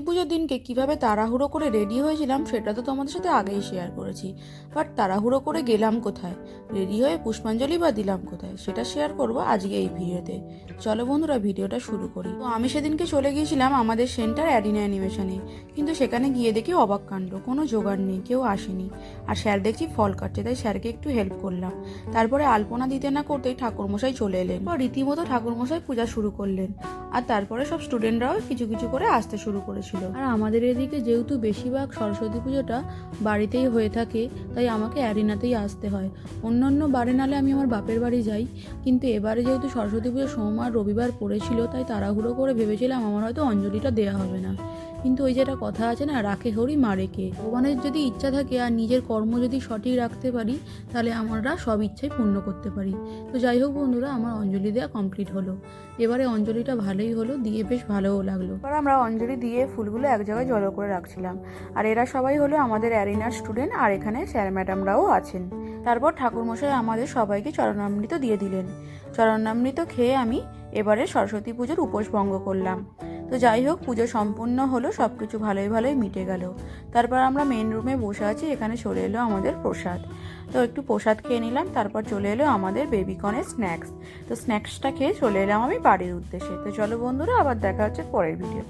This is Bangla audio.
পুজোর দিনকে কীভাবে তাড়াহুড়ো করে রেডি হয়েছিলাম সেটা তো তোমাদের সাথে আগেই শেয়ার করেছি। বাট তাড়াহুড়ো করে গেলাম কোথায়? রেডি হয়ে পুষ্পাঞ্জলি বা দিলাম কোথায়? সেটা শেয়ার করব আজকে এই ভিডিওতে। চলো বন্ধুরা, ভিডিওটা শুরু করি। তো আমি সেদিনকে চলে গিয়েছিলাম আমাদের সেন্টার অ্যাডিনা অ্যানিমেশনে কিন্তু সেখানে গিয়ে দেখি অবাক কাণ্ড, কোনো জোগাড় নেই, কেউ আসেনি। আর স্যার দেখছি ফল কাটছে, তাই স্যারকে একটু হেল্প করলাম। তারপরে আলপনা দিতে না করতেই ঠাকুরমশাই চলে এলেন। বা রীতিমতো ঠাকুরমশাই পূজা শুরু করলেন। আর তারপরে সব স্টুডেন্টরাও কিছু কিছু করে আসতে শুরু করেছিল। আর আমাদের এদিকে যেহেতু বেশিরভাগ সরস্বতী পুজোটা বাড়িতেই হয়ে থাকে, তাই আমাকে অ্যারিনাতেই আসতে হয়। অন্য অন্য বারে নালে আমি আমার বাপের বাড়ি যাই, কিন্তু এবারে যেহেতু সরস্বতী পুজো সোমবার রবিবার পড়েছিল, তাই তাড়াহুড়ো করে ভেবেছিলাম আমার হয়তো অঞ্জলিটা দেওয়া হবে না। কিন্তু ওই যেটা কথা আছে না, রাখে হরি মারে কে ভগবানের যদি ইচ্ছা থাকে আর নিজের কর্ম যদি সঠিক রাখতে পারি, তাহলে আমরা সব ইচ্ছাই পূর্ণ করতে পারি। তো যাই হোক বন্ধুরা, আমার অঞ্জলি দেওয়া কমপ্লিট হলো। এবারে অঞ্জলিটা ভালোই হলো, দিয়ে বেশ ভালোও লাগল। এবার আমরা অঞ্জলি দিয়ে ফুলগুলো এক জায়গায় জড়ো করে রাখছিলাম। আর এরা সবাই হলো আমাদের অ্যারিনার স্টুডেন্ট আর এখানে স্যার ম্যাডামরাও আছেন। তারপর ঠাকুরমশাই আমাদের সবাইকে চরণামৃত দিয়ে দিলেন। চরণামৃত খেয়ে আমি এবারে সরস্বতী পুজোর উপোস ভঙ্গ করলাম। তো যাই হোক, পুজো সম্পূর্ণ হলো সব কিছু ভালোই ভালোই মিটে গেল। তারপর আমরা মেন রুমে বসে আছি, এখানে চলে এলো আমাদের প্রসাদ। তো একটু প্রসাদ খেয়ে নিলাম, তারপর চলে এলো আমাদের বেবিকনের স্ন্যাক্স তো স্ন্যাক্সটা খেয়ে চলে এলাম আমি বাড়ির উদ্দেশ্যে। তো চলো বন্ধুরা, আবার দেখা হচ্ছে পরের ভিডিও